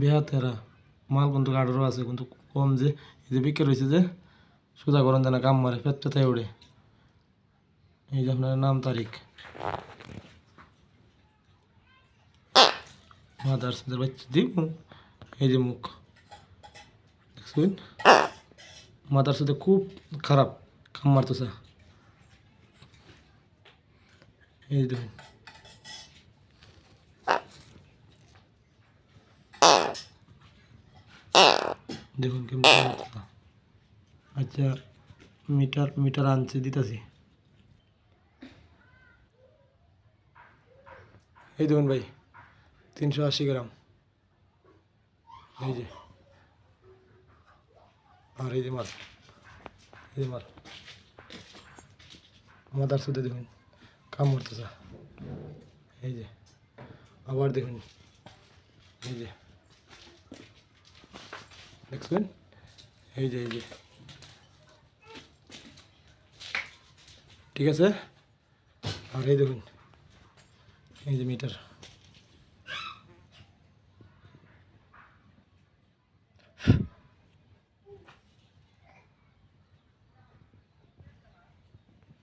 বেহাতেরা মাল কিন্তু গাড়ারও আছে, কিন্তু কম যে, এই যে বিক্রি হয়েছে যে, সোজা গরম দেয় কাম মারে পেট পেতায় ওড়ে এই যে আপনার নাম, তারিখ। মাদার সাদের বাচ্চা দিব। এই যে মুখ। দেখছেন? মাদার সাথে খুব খারাপ, কাম মারতেছে। এই দেখুন। দেখুন কেমন আচ্ছা মিটার মিটার আনছে, দিতেছি। এই দেখুন ভাই, তিনশো আশি গ্রাম। এই যে। আর এই যে মাল, এই যে মাছ মাদার সাথে দেখুন, কাম করতেছে। এই যে, আবার দেখুন। এই যে। দেখছেন এই যে এই যে। ঠিক আছে? আর এই দেখুন এই যে মিটার।